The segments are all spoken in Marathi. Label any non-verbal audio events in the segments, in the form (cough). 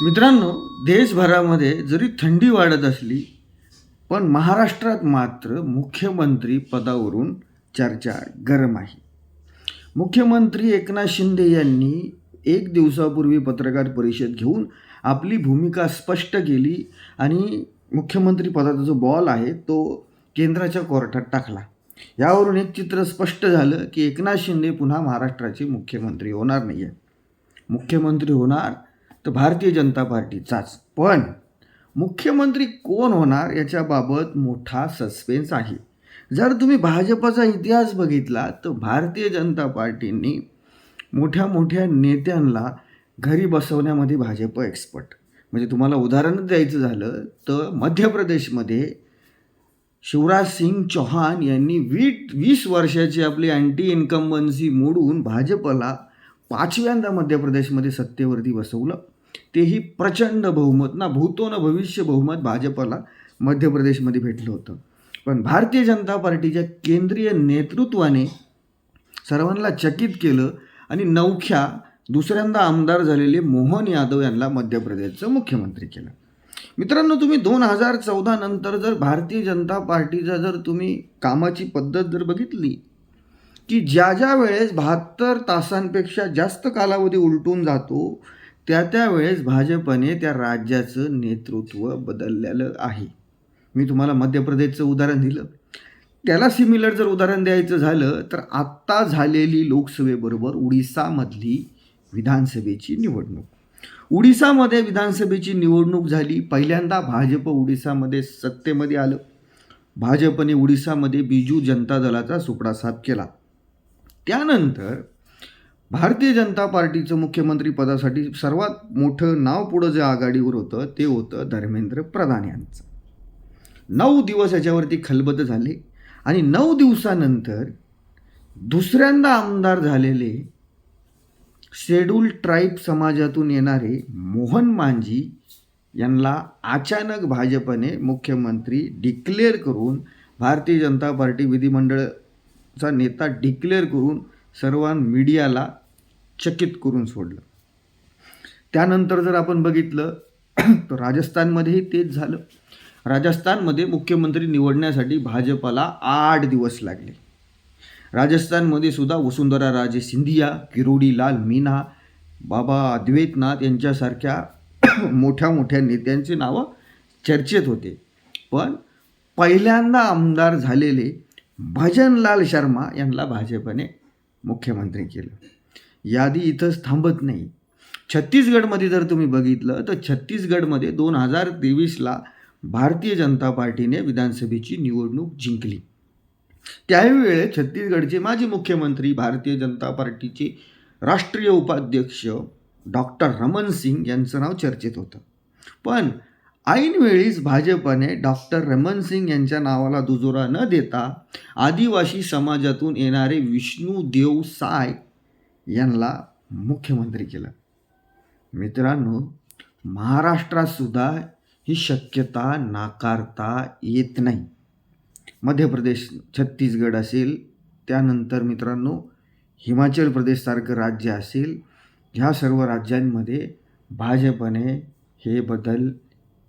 मित्रांनो देशभरामध्ये जरी थंडी वाढत असली पण महाराष्ट्रात मात्र मुख्यमंत्री पदावरून चर्चा गरम आहे. मुख्यमंत्री एकनाथ शिंदे यांनी एक दिवसापूर्वी पत्रकार परिषद घेऊन आपली भूमिका स्पष्ट केली आणि मुख्यमंत्री पदाचा जो बॉल आहे तो केंद्राच्या कोर्टात टाकला. यावरून एक चित्र स्पष्ट झालं की एकनाथ शिंदे पुन्हा महाराष्ट्राचे मुख्यमंत्री होणार नाही आहे मुख्यमंत्री होणार तर भारतीय जनता पार्टीचाच पण मुख्यमंत्री कोण होणार याच्याबाबत मोठा सस्पेन्स आहे. जर तुम्ही भाजपचा इतिहास बघितला तर भारतीय जनता पार्टींनी मोठ्या मोठ्या नेत्यांना घरी बसवण्यामध्ये भाजप एक्सपर्ट म्हणजे तुम्हाला उदाहरण द्यायचं झालं तर मध्य प्रदेशमध्ये शिवराज सिंग चौहान यांनी वीट वीस वर्षाची आपली अँटी इन्कम्बन्सी मोडून भाजपला पाचव्यांदा मध्य प्रदेशमध्ये सत्तेवरती बसवलं. तेही प्रचंड बहुमत ना भूतो भविष्य बहुमत भाजपला मध्य प्रदेशमध्ये भेटलं होतं. पण भारतीय जनता पार्टीच्या केंद्रीय नेतृत्वाने सर्वांना चकित केलं आणि नवख्या दुसऱ्यांदा आमदार झालेले मोहन यादव यांना मध्य प्रदेशचं मुख्यमंत्री केलं. मित्रांनो तुम्ही दोन हजार चौदा नंतर जर भारतीय जनता पार्टीचा जर तुम्ही कामाची पद्धत जर बघितली की ज्या ज्या वेळेस बहात्तर तासांपेक्षा जास्त कालावधी उलटून जातो त्या त्या वेळेस भाजपने त्या राज्याचं नेतृत्व बदललेलं आहे. मी तुम्हाला मध्य प्रदेशचं उदाहरण दिलं. त्याला सिमिलर जर उदाहरण द्यायचं झालं तर आत्ता झालेली लोकसभेबरोबर उडिसामधली विधानसभेची निवडणूक. उडिसामध्ये विधानसभेची निवडणूक झाली पहिल्यांदा भाजप उडिसामध्ये सत्तेमध्ये आलं. भाजपने उडिसामध्ये बिजू जनता दलाचा सुपडा साफ केला. त्यानंतर भारतीय जनता पार्टीचं मुख्यमंत्री पदासाठी सर्वात मोठं नाव पुढं जे आघाडीवर होतं ते होतं धर्मेंद्र प्रधान यांचं. नऊ दिवस याच्यावरती खलबत झाले आणि नऊ दिवसानंतर दुसऱ्यांदा आमदार झालेले शेड्यूल ट्राईब समाजातून येणारे मोहन मांझी यांना अचानक भाजपने मुख्यमंत्री डिक्लेअर करून भारतीय जनता पार्टी चा नेता डिक्लेअर करून सर्वां मीडियाला चकित करून सोडलं. त्यानंतर जर आपण बघितलं (clears throat) तर राजस्थानमध्येही तेच झालं. राजस्थानमध्ये मुख्यमंत्री निवडण्यासाठी भाजपला आठ दिवस लागले. राजस्थानमध्ये सुद्धा वसुंधरा राजे सिंधिया किरोडी लाल मीना बाबा अद्वैतनाथ यांच्यासारख्या (clears throat) मोठ्या मोठ्या नेत्यांची नावं चर्चेत होते. पण पहिल्यांदा आमदार झालेले भजनलाल शर्मा यांना भाजपने मुख्यमंत्री केलं. यादी इथंच थांबत नाही. छत्तीसगडमध्ये जर तुम्ही बघितलं तर छत्तीसगडमध्ये दोन हजार तेवीसला भारतीय जनता पार्टीने विधानसभेची निवडणूक जिंकली. त्यावेळेस छत्तीसगडचे माजी मुख्यमंत्री भारतीय जनता पार्टीचे राष्ट्रीय उपाध्यक्ष डॉक्टर रमन सिंग यांचं नाव चर्चेत होतं. पण ऐनवेळीच भाजपने डॉक्टर रमन सिंग यांच्या नावाला दुजोरा न देता आदिवासी समाजातून येणारे विष्णू देव साय यांना मुख्यमंत्री केलं. मित्रांनो महाराष्ट्रातसुद्धा ही शक्यता नाकारता येत नाही. मध्य प्रदेश छत्तीसगड असेल त्यानंतर मित्रांनो हिमाचल प्रदेशसारखं राज्य असेल ह्या सर्व राज्यांमध्ये भाजपने हे बदल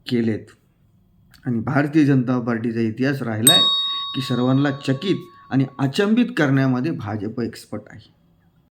केलेत. आणि भारतीय जनता पार्टीचा इतिहास राहिला आहे की सर्वांना चकित आणि अचंबित करण्यामध्ये भाजप एक्सपर्ट आहे.